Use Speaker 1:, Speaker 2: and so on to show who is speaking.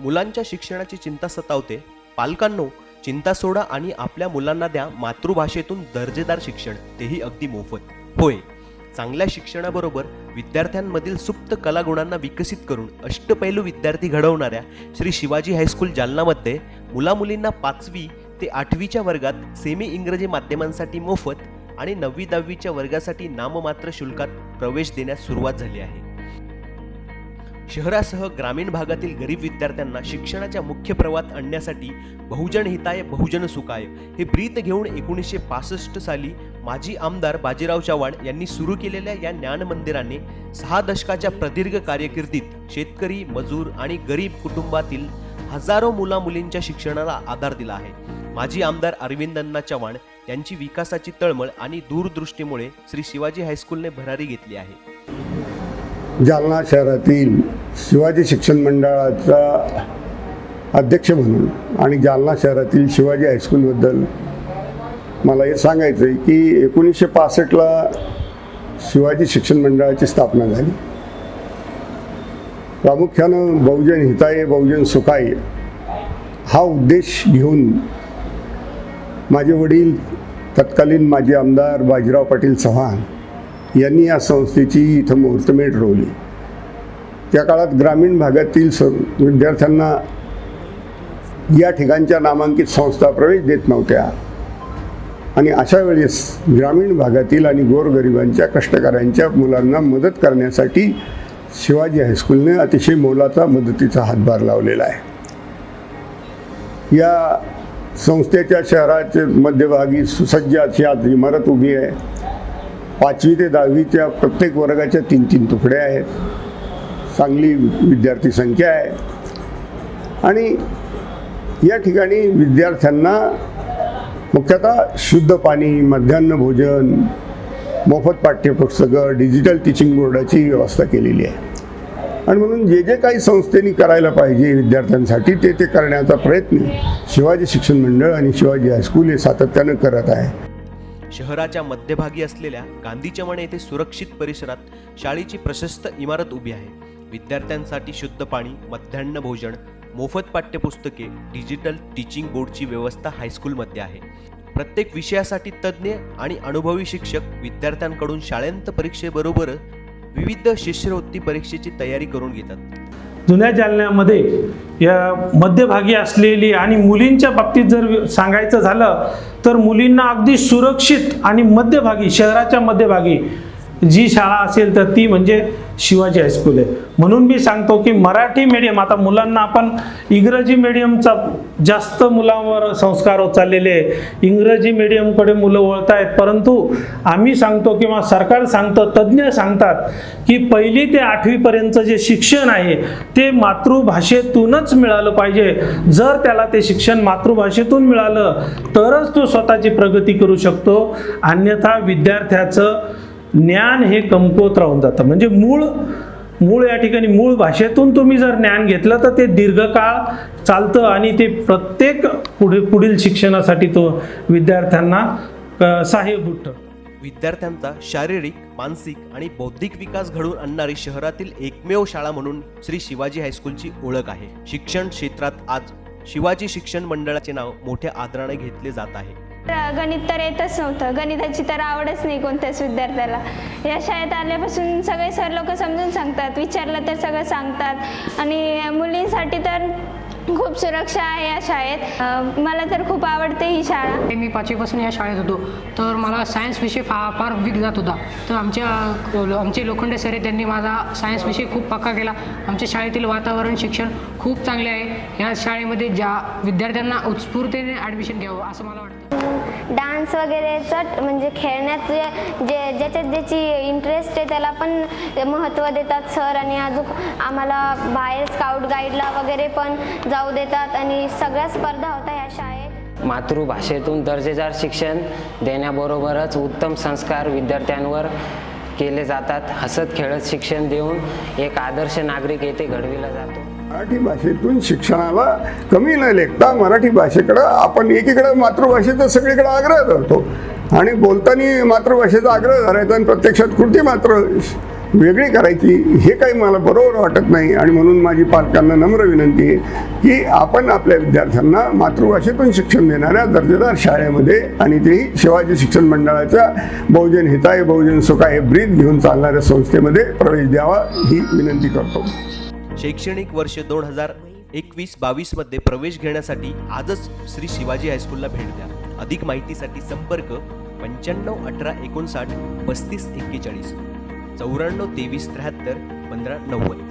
Speaker 1: मुलांच्या शिक्षणाची चिंता सतावते. पालकांनो चिंता सोडा आणि आपल्या मुलांना द्या मातृभाषेतून दर्जेदार शिक्षण. तेही अगदी मोफत. होय चांगल्या शिक्षणाबरोबर विद्यार्थ्यांमधील सुप्त कलागुणांना विकसित करून अष्टपैलू विद्यार्थी घडवणाऱ्या श्री शिवाजी हायस्कूल जालनामध्ये मुलामुलींना पाचवी ते आठवीच्या वर्गात सेमी इंग्रजी माध्यमांसाठी मोफत आणि नववी दहावीच्या वर्गासाठी नाममात्र शुल्कात प्रवेश देण्यास सुरुवात झाली आहे. शहरासह ग्रामीण भागातील गरीब विद्यार्थ्यांना शिक्षणाच्या मुख्य प्रवाहात आणण्यासाठी बहुजन हिताय बहुजन सुखाय हे ब्रीत घेऊन एकोणीसशे पासष्ट साली माजी आमदार बाजीराव चव्हाण यांनी सुरू केलेल्या या ज्ञान मंदिराने सहा दशकाच्या प्रदीर्घ कार्यकिर्दीत शेतकरी मजूर आणि गरीब कुटुंबातील हजारो मुला मुलींच्या शिक्षणाला आधार दिला आहे. माजी आमदार अरविंदन्ना चव्हाण यांची विकासाची तळमळ आणि दूरदृष्टीमुळे श्री शिवाजी हायस्कूलने भरारी घेतली आहे.
Speaker 2: जालना शहरातील शिवाजी शिक्षण मंडळाचा अध्यक्ष म्हणून आणि जालना शहरातील शिवाजी हायस्कूलबद्दल मला हे सांगायचं आहे की एकोणीसशे पासष्टला शिवाजी शिक्षण मंडळाची स्थापना झाली. प्रामुख्यानं बहुजन हिताय बहुजन सुखाय हा उद्देश घेऊन माझे वडील तत्कालीन माजी आमदार बाजीराव पाटील चव्हाण यांनी या संस्थेची इथं मुहूर्तमेढ रोवली. त्या काळात ग्रामीण भागातील स विद्यार्थ्यांना या ठिकाणच्या नामांकित संस्था प्रवेश देत नव्हत्या. आणि अशा वेळेस ग्रामीण भागातील आणि गोरगरिबांच्या कष्टकऱ्यांच्या मुलांना मदत करण्यासाठी शिवाजी हायस्कूलने अतिशय मोलाचा मदतीचा हातभार लावलेला आहे. या संस्थेच्या शहराच्या मध्यभागी सुसज्ज अशी आज इमारत उभी आहे. पाचवी ते दहावीच्या प्रत्येक वर्गाच्या तीन तीन तुकडे आहेत. चांगली विद्यार्थी संख्या आहे. आणि या ठिकाणी विद्यार्थ्यांना मुख्यतः शुद्ध पाणी मध्यान्ह भोजन मोफत पाठ्यपुस्तकं डिजिटल टीचिंग बोर्डाची व्यवस्था केलेली आहे. आणि म्हणून जे जे काही संस्थेने करायला पाहिजे विद्यार्थ्यांसाठी ते ते करण्याचा प्रयत्न शिवाजी शिक्षण मंडळ आणि शिवाजी हायस्कूल हे सातत्यानं करत आहे.
Speaker 1: शहराच्या मध्यभागी असलेल्या गांधी चमण येथे सुरक्षित परिसरात शाळेची प्रशस्त इमारत उभी आहे. विद्यार्थ्यांसाठी शुद्ध पाणी मध्यान्ह भोजन मोफत पाठ्यपुस्तके डिजिटल टीचिंग बोर्डची व्यवस्था हायस्कूलमध्ये आहे. प्रत्येक विषयासाठी तज्ज्ञ आणि अनुभवी शिक्षक विद्यार्थ्यांकडून शाळेंत परीक्षेबरोबर विविध शिष्यवृत्ती परीक्षेची तयारी करून घेतात.
Speaker 3: जुन्या जालन्यामध्ये या मध्यभागी असलेली आणि मुलींच्या बाबतीत जर सांगायचं झालं तर मुलींना अगदी सुरक्षित आणि मध्यभागी शहराच्या मध्यभागी जी शाळा असेल तर ती म्हणजे शिवाजी हायस्कूल आहे. म्हणून मी सांगतो की मराठी मीडियम आता मुलांना आपण इंग्रजी मीडियमचा जास्त मुलांवर संस्कार होत चाललेले आहे. इंग्रजी मीडियमकडे मुलं वळत आहेत परंतु आम्ही सांगतो किंवा सरकार सांगतं तज्ज्ञ सांगतात की पहिली ते आठवीपर्यंतचं जे शिक्षण आहे ते मातृभाषेतूनच मिळालं पाहिजे. जर त्याला ते शिक्षण मातृभाषेतून मिळालं तरच तो स्वतःची प्रगती करू शकतो. अन्यथा विद्यार्थ्याचं ज्ञान हे कमकुवत राहून जातं. म्हणजे मूळ मूळ या ठिकाणी मूळ भाषेतून तुम्ही जर ज्ञान घेतलं तर ते दीर्घकाळ चालतं आणि ते प्रत्येक पुढे पुढील शिक्षणासाठी तो विद्यार्थ्यांना अ, सहाय्यभूत
Speaker 1: विद्यार्थ्यांचा शारीरिक मानसिक आणि बौद्धिक विकास घडवून आणणारी शहरातील एकमेव शाळा म्हणून श्री शिवाजी हायस्कूलची ओळख आहे. शिक्षण क्षेत्रात आज शिवाजी शिक्षण मंडळाचे नाव मोठ्या आदराने घेतले जात आहे.
Speaker 4: गणित तर येतच नव्हतं. गणिताची तर आवडच नाही कोणत्याच विद्यार्थ्याला. या शाळेत आल्यापासून सगळे सर लोक समजून सांगतात. विचारलं तर सगळं सांगतात. आणि मुलींसाठी तर खूप सुरक्षा आहे या शाळेत. मला तर खूप आवडते ही शाळा.
Speaker 5: मी पाचवीपासून या शाळेत होतो. तर मला सायन्स विषय फा फार वीक जात होता. तर आमच्या आमचे लोखंडे सर त्यांनी माझा सायन्स विषय खूप पक्का केला. आमच्या शाळेतील वातावरण शिक्षण खूप चांगले आहे. या शाळेमध्ये ज्या विद्यार्थ्यांना उत्स्फूर्तीने ॲडमिशन घ्यावं असं मला वाटतं.
Speaker 6: डान्स वगैरेचं म्हणजे खेळण्यात जे जे ज्याच्यात ज्याची इंटरेस्ट आहे त्याला पण महत्त्व देतात सर आणि अजून आम्हाला बाहेर स्काउट गाईडला वगैरे पण जाऊ देतात आणि सगळ्या स्पर्धा होत्या ह्या शाळेत.
Speaker 7: मातृभाषेतून दर्जेदार शिक्षण देण्याबरोबरच उत्तम संस्कार विद्यार्थ्यांवर केले जातात. हसत खेळत शिक्षण देऊन एक आदर्श नागरिक येथे घडविला जातो.
Speaker 2: मराठी भाषेतून शिक्षणाला कमी न लेखता मराठी भाषेकडं आपण एकीकडं मातृभाषेचा सगळीकडे आग्रह धरतो. आणि बोलताना मातृभाषेचा आग्रह धरायचा आणि प्रत्यक्षात कृती मात्र वेगळी करायची हे काही मला बरोबर वाटत नाही आणि म्हणून माझी पालकांना नम्र विनंती आहे की आपण आपल्या विद्यार्थ्यांना मातृभाषेतून शिक्षण देणाऱ्या दर्जेदार शाळेमध्ये आणि तेही शिवाजी शिक्षण मंडळाच्या बहुजन हिताय बहुजन सुखाय ब्रीद घेऊन चालणाऱ्या संस्थेमध्ये प्रवेश द्यावा ही विनंती करतो.
Speaker 1: शैक्षणिक वर्ष दोन हजार एकवीस बावीसमध्ये प्रवेश घेण्यासाठी आजच श्री शिवाजी हायस्कूलला भेट द्या. अधिक माहितीसाठी संपर्क पंच्याण्णव अठरा एकोणसाठ पस्तीस एक्केचाळीस. चौऱ्याण्णव तेवीस त्र्याहत्तर पंधरा नव्वद.